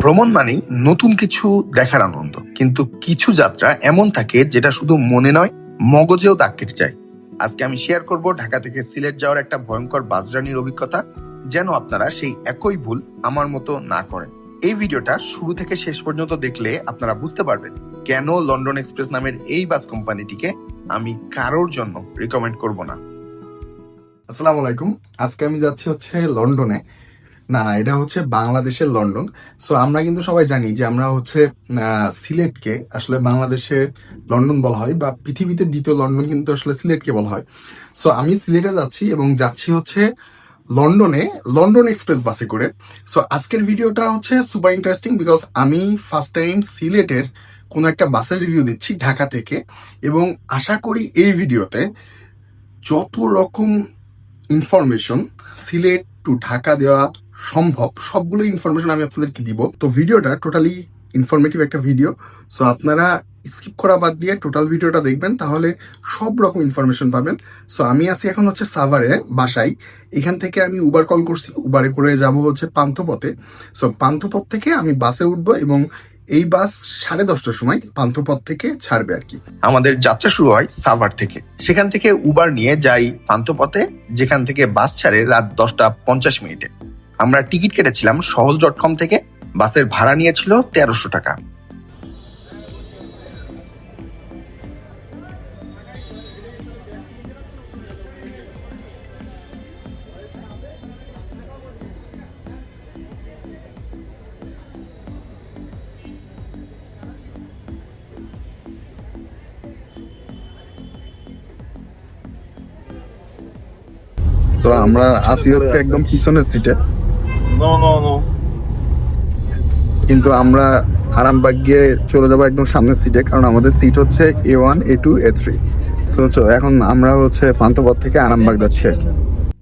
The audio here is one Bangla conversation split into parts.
ভ্রমণ মানেই নতুন কিছু দেখার আনন্দ। কিন্তু কিছু যাত্রা এমন থাকে যেটা শুধু মনে নয়, মগজেও দাগ কেটে যায়। আজকে আমি শেয়ার করব ঢাকা থেকে সিলেট যাওয়ার একটা ভয়ঙ্কর বাস জার্নির অভিজ্ঞতা, যেন আপনারা সেই একই ভুল আমার মতো না করেন। এই ভিডিওটা শুরু থেকে শেষ পর্যন্ত দেখলে আপনারা বুঝতে পারবেন কেন লন্ডন এক্সপ্রেস নামের এই বাস কোম্পানিটিকে আমি কারোর জন্য রিকমেন্ড করব না। আসসালামু আলাইকুম। আজকে আমি যাচ্ছি হচ্ছে লন্ডনে। না এটা হচ্ছে বাংলাদেশের লন্ডন। সো আমরা কিন্তু সবাই জানি যে আমরা হচ্ছে সিলেটকে আসলে বাংলাদেশে লন্ডন বলা হয় বা পৃথিবীতে দ্বিতীয় লন্ডন কিন্তু আসলে সিলেটকে বলা হয়। সো আমি সিলেটে যাচ্ছি এবং যাচ্ছি হচ্ছে লন্ডনে, লন্ডন এক্সপ্রেস বাসে করে। সো আজকের ভিডিওটা হচ্ছে সুপার ইন্টারেস্টিং বিকজ আমি ফার্স্ট টাইম সিলেটের কোনো একটা বাসের রিভিউ দিচ্ছি ঢাকা থেকে এবং আশা করি এই ভিডিওতে যত রকম ইনফরমেশন সিলেট টু ঢাকা দেওয়া সম্ভব। সবগুলো ইনফরমেশন আমি আপনাদেরকে দিব। তো ভিডিওটা টোটালি ইনফরমেটিভ একটা ভিডিও সো আপনারা স্কিপ করা বাদ দিয়ে টোটাল ভিডিওটা দেখবেন, তাহলে সব রকম ইনফরমেশন পাবেন। সো আমি আছি এখন হচ্ছে সাভারে বাসায়। এখান থেকে আমি উবার কল করছি। উবারে করে যাব হচ্ছে পান্থপথে। সো পান্থপথ থেকে আমি বাসে উঠবো এবং এই বাস সাড়ে দশটার সময় পান্থপথ থেকে ছাড়বে আর কি। আমাদের যাত্রা শুরু হয় সাভার থেকে। সেখান থেকে উবার নিয়ে যাই পান্থপথে, যেখান থেকে বাস ছাড়ে রাত দশটা পঞ্চাশ মিনিটে। আমরা টিকিট কেটেছিলাম সহজ ডট কম থেকে বাসের ভাড়া নিয়েছিল তেরোশো টাকা আমরা আসি হচ্ছে একদম পিছনের সিটে. কিন্তু আমরা আরামবাগ গিয়ে চলে যাব একদম সামনের সিটে কারণ আমাদের সিট হচ্ছে A one A two A three so এখন আমরা হচ্ছে পান্থপথ থেকে আরামবাগ যাচ্ছি আর কি।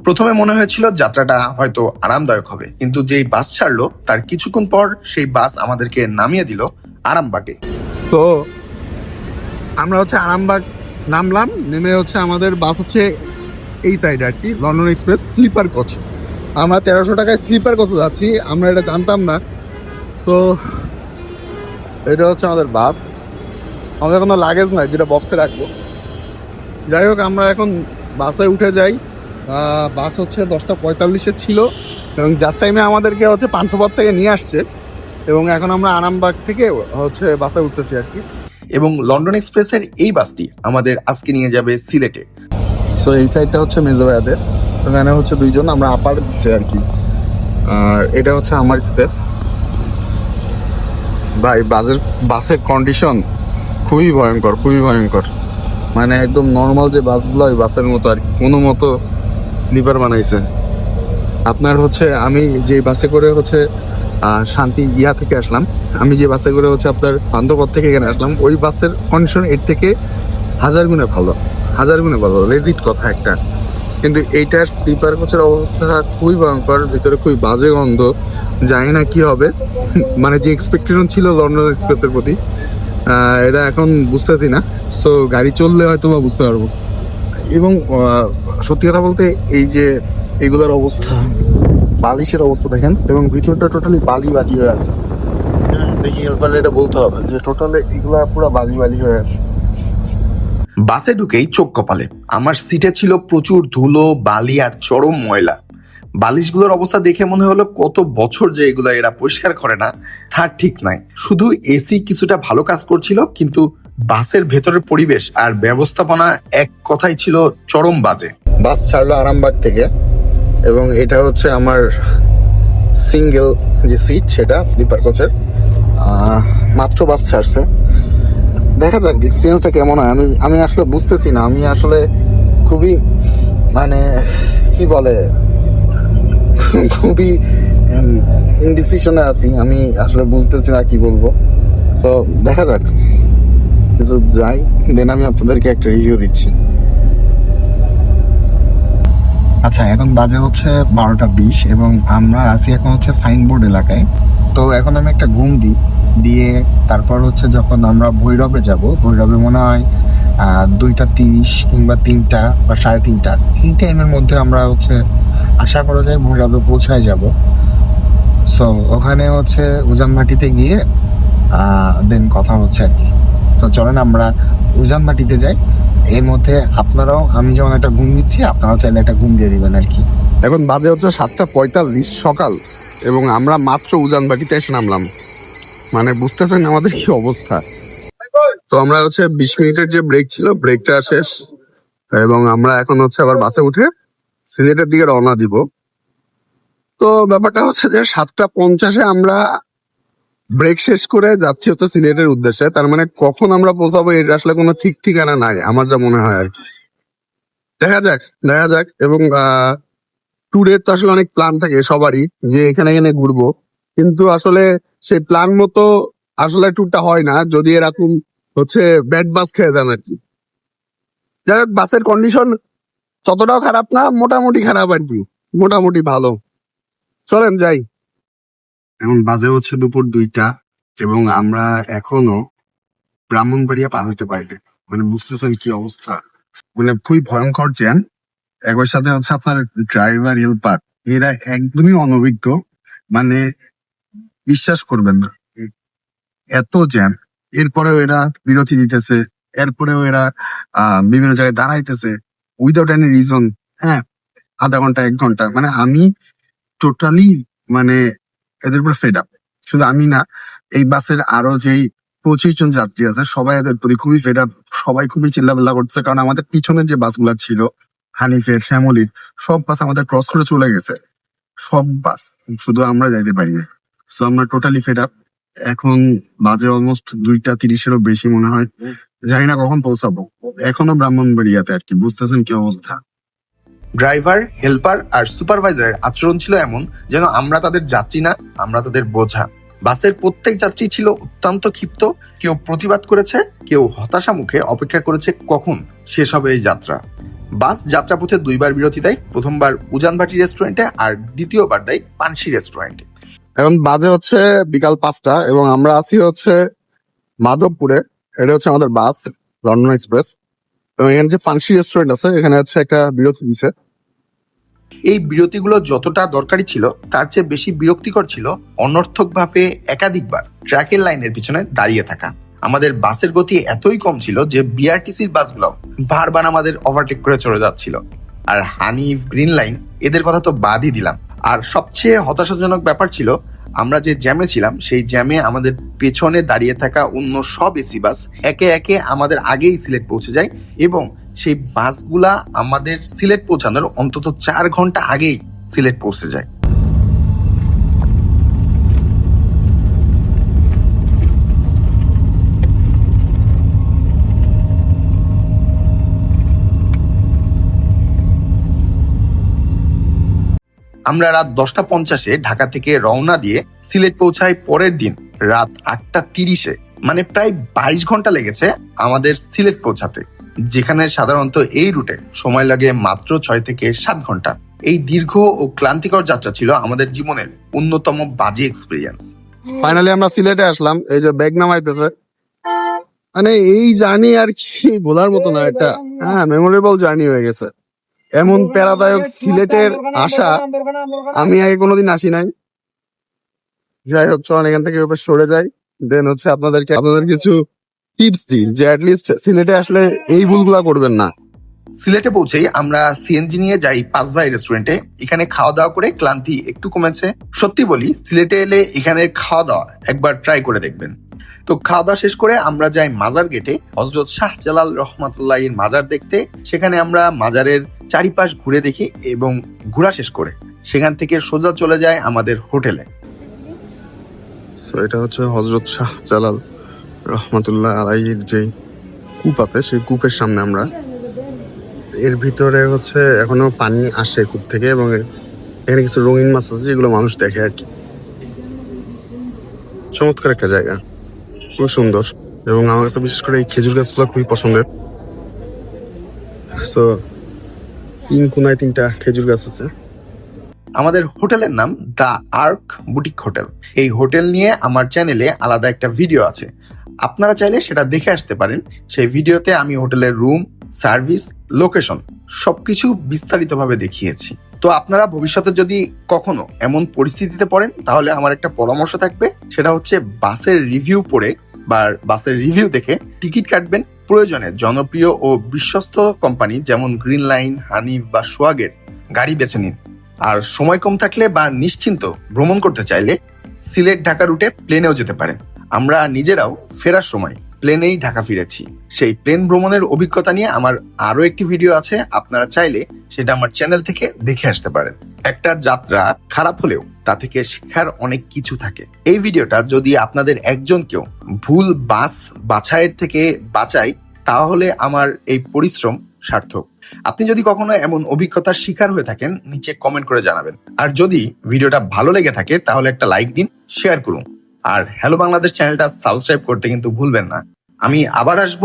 প্রথমে মনে হয়েছিল যাত্রাটা হয়তো আরামদায়ক হবে কিন্তু যেই বাস ছাড়লো তার কিছুক্ষণ পর সেই বাস আমাদেরকে নামিয়ে দিল আরামবাগে। সো আমরা হচ্ছে আরামবাগ নামলাম নেমে হচ্ছে আমাদের বাস হচ্ছে এই সাইড আর কি লন্ডন এক্সপ্রেস স্লিপার কোচ। আমরা তেরোশো টাকায় স্লিপার কোচে যাচ্ছি আমরা এটা জানতাম না। সো এটা হচ্ছে আমাদের বাস। আমাদের কোনো লাগেজ নাই যেটা বক্সে রাখব। যাই হোক আমরা এখন বাসে উঠে যাই। বাস হচ্ছে দশটা পঁয়তাল্লিশে ছিল এবং জাস্ট টাইমে আমাদেরকে হচ্ছে পান্থপথ থেকে নিয়ে আসছে। এবং এখন আমরা আরামবাগ থেকে হচ্ছে বাসে উঠতেছি আর কি। এবং লন্ডন এক্সপ্রেসের এই বাসটি আমাদের আজকে নিয়ে যাবে সিলেটে। সো এই সাইডটা হচ্ছে মেজোবায়াদের ওখানে হচ্ছে দুইজন, আমরা আপার দিচ্ছে আর কি। আর এটা হচ্ছে আমার স্পেস ভাই বাসের বাসের কন্ডিশন খুবই ভয়ঙ্কর খুবই ভয়ঙ্কর। মানে একদম নর্মাল যে বাসগুলো, ওই বাসের মতো আর কি। কোনো মতো স্লিপার বানাইছে। আপনার হচ্ছে, আমি যে বাসে করে হচ্ছে শান্তি ইয়া থেকে আসলাম, আমি যে বাসে করে হচ্ছে আপনার পান্থপথ থেকে এখানে আসলাম, ওই বাসের কন্ডিশন এর থেকে হাজার গুণে ভালো। হাজার গুণে ভালো লেজিট কথা একটা। কিন্তু এইটার স্লিপার কোচের অবস্থা খুবই ভয়ঙ্কর, ভিতরে খুবই বাজে গন্ধ, জানি না কি হবে। মানে যে এক্সপেকটেশন ছিল লন্ডন এক্সপ্রেসের প্রতি এটা এখন বুঝতেছি না। সো গাড়ি চললে হয়তো বা বুঝতে পারব। এবং সত্যি কথা বলতে এই যে এগুলোর অবস্থা, বালিশের অবস্থা দেখেন, এবং ভিতরটা টোটালি বালি বালি হয়ে আছে। দেখি একবার এটা বলতে হবে যে টোটালি এগুলা পুরো বালি বালি হয়ে আছে। বাসে ঢুকেই চোখ কপালে। আমার সিটে ছিল প্রচুর ধুলো, বালি আর চরম ময়লা। বালিশগুলোর অবস্থা দেখে মনে হলো কত বছর যে এগুলো এরা পরিষ্কার করে না, তা ঠিক নাই শুধু এসি কিছুটা ভালো কাজ করছিল, কিন্তু বাসের ভেতরের পরিবেশ আর ব্যবস্থাপনা এক কথাই ছিল চরম বাজে। বাস ছাড়লো আরামবাগ থেকে, এবং এটা হচ্ছে আমার সিঙ্গেল যে সিট সেটা স্লিপার কোচের। মাত্র বাস ছাড়ছে। দেখা যাক এক্সপিরিয়েন্সটা কেমন হয়? আমি আমি আসলে বুঝতেছি না। আমি আসলে খুবই মানে কি বলে, খুবই ইনডিসিশনে আছি। আমি আসলে বুঝতেছি না কি বলব। সো দেখা যাক। কিছু যাই দেন আমি আপনাদেরকে একটা রিভিউ দিচ্ছি। আচ্ছা এখন বাজে হচ্ছে বারোটা বিশ এবং আমরা আছি এখন হচ্ছে সাইনবোর্ড এলাকায়। তো এখন আমি একটা ঘুম দিই। দিয়ে তারপর হচ্ছে যখন আমরা ভৈরবে যাব, ভৈরবে মনে হয় দুইটা তিরিশ কিংবা তিনটা বা সাড়ে তিনটা, এই টাইমের মধ্যে আমরা হচ্ছে আশা করা যায় ভৈরবে পৌঁছায় যাব। সো ওখানে হচ্ছে উজান মাটিতে গিয়ে দেন কথা হচ্ছে আর কি। সো চলেন আমরা উজান মাটিতে যাই। এর মধ্যে আপনারাও, আমি যেমন একটা ঘুম দিচ্ছি, আপনারাও চাইলে একটা ঘুম দিয়ে দিবেন আর কি। এখন বাজে হচ্ছে সাতটা পঁয়তাল্লিশ সকাল, এবং আমরা মাত্র উজানবাটিতে এসে নামলাম। মানে বুঝতেছেন আমাদের কি অবস্থা? তো আমরা হচ্ছে বিশ মিনিটের যে ব্রেক ছিল ব্রেকটা শেষ। এবং আমরা এখন হচ্ছে আবার বাসে উঠে সিলেটের দিকে রওনা দিব। তো ব্যাপারটা হচ্ছে যে সাতটা পঞ্চাশে আমরা ব্রেক শেষ করে যাচ্ছি হচ্ছে সিলেটের উদ্দেশ্যে। তার মানে কখন আমরা পৌঁছাবো এটা আসলে কোনো ঠিক ঠিকানা নাই, আমার যা মনে হয় আর দেখা যাক দেখা যাক। এবং ট্যুরের তো আসলে অনেক প্ল্যান থাকে সবারই, যে এখানে এখানে ঘুরবো। কিন্তু আসলে সেই প্ল্যান মতো আসলে ট্যুরটা হয় না, যদি এরকম হচ্ছে ব্যাড বাস খেয়ে যান আর কি। যাই হোক, বাসের কন্ডিশন ততটাও খারাপ না, মোটামুটি খারাপ আর কি, মোটামুটি ভালো। চলেন, যাই। এখন বাজে হচ্ছে দুপুর দুইটা, এবং আমরা এখনও ব্রাহ্মণবাড়িয়া পার হইতে পারিনি। মানে বুঝতেছেন কি অবস্থা? মানে খুবই ভয়ঙ্কর জ্যাম একবার সাথে হচ্ছে আপনার ড্রাইভার হেল্পার এরা একদমই অনভিজ্ঞ। মানে বিশ্বাস করবেন না। এত জ্যাম। এরপরেও এরা বিরতি দিতেছে এরপরেও এরা বিভিন্ন জায়গায় দাঁড়াইতেছে। উইদাউট এনি রিজন হ্যাঁ আধা ঘণ্টা এক ঘণ্টা। মানে আমি টোটালি মানে এদের উপর ফেড আপ শুধু আমি না এই বাসের আরও যেই পঁচিশ জন যাত্রী আছে সবাই এদের প্রতি খুবই ফেড আপ সবাই খুবই চিল্লাপাল্লা করতেছে কারণ আমাদের পিছনের যে বাসগুলো ছিল হানিফের শ্যামলির সব বাস আমাদের ক্রস করে চলে গেছে। সব বাস শুধু আমরা যাইতে পারি না। সো আমরা টোটালি ফেড আপ এখন বাজে অলমোস্ট দুইটা তিরিশেরও বেশি মনে হয়। জানি না কখন পৌঁছাবো। এখনও ব্রাহ্মণবাড়িয়াতে আর কি, বুঝতেছেন কি অবস্থা? ড্রাইভার হেল্পার আর সুপারভাইজারের আচরণ ছিল এমন যেন আমরা তাদের যাত্রী না, আমরা তাদের বোঝা। বাসের প্রত্যেক যাত্রী ছিল অত্যন্ত ক্ষিপ্ত, কেউ প্রতিবাদ করেছে, কেউ হতাশা মুখে অপেক্ষা করেছে কখন শেষ হবে এই যাত্রা। বাস যাত্রাপথে দুইবার বিরতি দেয়, প্রথমবার উজানবাটি রেস্টুরেন্টে আর দ্বিতীয়বার দেয় পানসি রেস্টুরেন্টে এখন বাজে হচ্ছে বিকাল পাঁচটা এবং আমরা আছি হচ্ছে মাধবপুরে। এটা হচ্ছে আমাদের বাস, লন্ডন এক্সপ্রেস। এবং এখানে যে পানসি রেস্টুরেন্ট আছে, এখানে হচ্ছে একটা বিরতি দিছে। এই বিরতিগুলো যতটা দরকারি ছিল, তার চেয়ে বেশি বিরক্তিকর ছিল অনর্থকভাবে একাধিকবার ট্র্যাকের লাইনের পিছনে দাঁড়িয়ে থাকা। আমাদের বাসের গতি এতই কম ছিল যে বিআরটিসির বাসগুলো বারবার আমাদের ওভারটেক করে চলে যাচ্ছিল। আর হানিফ গ্রিন লাইন এদের কথা তো বাদই দিলাম। আর সবচেয়ে হতাশাজনক ব্যাপার ছিল, আমরা যে জ্যামে ছিলাম, সেই জ্যামে আমাদের পেছনে দাঁড়িয়ে থাকা অন্য সব এসি বাস একে একে আমাদের আগেই সিলেট পৌঁছে যায় এবং সেই বাসগুলা আমাদের সিলেট পৌঁছানোর অন্তত চার ঘণ্টা আগেই সিলেট পৌঁছে যায়। আমরা রাত দশটা পঞ্চাশে ঢাকা থেকে রওনা দিয়ে সিলেট পৌঁছাই পরের দিন রাত আটটা তিরিশে। মানে প্রায় বাইশ ঘণ্টা লেগেছে আমাদের সিলেট পৌঁছাতে, যেখানে সাধারণত এই রুটে সময় লাগে মাত্র ছয় থেকে সাত ঘণ্টা। এই দীর্ঘ ও ক্লান্তিকর যাত্রা ছিল আমাদের জীবনের অন্যতম বাজে এক্সপিরিয়েন্স ফাইনালি আমরা সিলেটে আসলাম, এই যে ব্যাগ নামাইতেছে। মানে এই জার্নি আর কি বলার মতো না একটা হ্যাঁ মেমোরেবল জার্নি হয়ে গেছে। এমন প্যারাদায়ক সিলেটের আশা আমি আগে কোনোদিন আসি নাই। যাই হোক চল এখান থেকে এবার সরে যাই। দেন হচ্ছে আপনাদেরকে আপনাদের কিছু টিপস দিই যে অ্যাটলিস্ট সিলেটে আসলে এই ভুলগুলা করবেন না। সিলেটে পৌঁছেই আমরা সিএনজি নিয়ে যাই পাঁচভাই রেস্টুরেন্টে এখানে খাওয়া দাওয়া করে ক্লান্তি একটু কমেছে। সত্যি বলি সিলেটে এলে এখানে খাওয়া দাওয়া একবার ট্রাই করে দেখবেন। তো খাওয়া দাওয়া শেষ করে আমরা যাই মাজার গেটে হজরত শাহজালাল রহমাতুল্লাহ এর মাজার দেখতে। সেখানে আমরা মাজারের চারিপাশ ঘুরে দেখি এবং ঘোরা শেষ করে সেখান থেকে সোজা চলে যায় আমাদের হোটেলে। সো এটা হচ্ছে হজরত শাহ জালাল রহমতুল্লাহ আলাইহির যে কূপ আছে, সেই কূপের সামনে আমরা। এর ভিতরে হচ্ছে এখনও পানি আসে কূপ থেকে এবং এখানে কিছু রঙিন মাছ আছে যেগুলো মানুষ দেখে আর কি। চমৎকার একটা জায়গা খুব সুন্দর এবং আমার কাছে বিশেষ করে এই খেজুর গাছগুলো খুবই পছন্দের। তো তিন কোনায় তিনটা খেজুর গাছ আছে। আমাদের হোটেলের নাম দ্য আর্ক বুটিক হোটেল। এই হোটেল নিয়ে আমার চ্যানেলে আলাদা একটা ভিডিও আছে। আপনারা চাইলে সেটা দেখে আসতে পারেন। সেই ভিডিওতে আমি হোটেলের রুম, সার্ভিস, লোকেশন সবকিছু বিস্তারিতভাবে দেখিয়েছি। তো আপনারা ভবিষ্যতে যদি কখনো এমন পরিস্থিতিতে পড়েন, তাহলে আমার একটা পরামর্শ থাকবে। সেটা হচ্ছে বাসের রিভিউ পড়ে বা বাসের রিভিউ দেখে টিকিট কাটবেন প্রয়োজনে জনপ্রিয় ও বিশ্বস্ত কোম্পানি যেমন গ্রিন লাইন, হানিফ বা সোয়াগের গাড়ি বেছে নিন। আর সময় কম থাকলে বা নিশ্চিন্ত ভ্রমণ করতে চাইলে সিলেট ঢাকা রুটে প্লেনেও যেতে পারেন। আমরা নিজেরাও ফেরার সময়। প্লেনেই ঢাকা ফিরেছি। সেই প্লেন ভ্রমণের অভিজ্ঞতা নিয়ে আমার আরও একটি ভিডিও আছে, আপনারা চাইলে সেটা আমার চ্যানেল থেকে দেখে আসতে পারেন। একটা যাত্রা খারাপ হলেও তা থেকে শেখার অনেক কিছু থাকে। এই ভিডিওটা যদি আপনাদের একজনকেও ভুল বাস বাছাইয়ের থেকে বাঁচায় তাহলে আমার এই পরিশ্রম সার্থক। আপনি যদি কখনো এমন অভিজ্ঞতার শিকার হয়ে থাকেন, নিচে কমেন্ট করে জানাবেন। আর যদি ভিডিওটা ভালো লেগে থাকে, তাহলে একটা লাইক দিন, শেয়ার করুন। আর হ্যালো বাংলাদেশ চ্যানেলটা সাবস্ক্রাইব করতে কিন্তু ভুলবেন না। আমি আবার আসব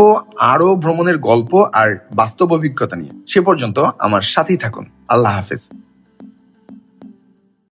আরও ভ্রমণের গল্প আর বাস্তব অভিজ্ঞতা নিয়ে। সে পর্যন্ত আমার সাথেই থাকুন। আল্লাহ হাফেজ।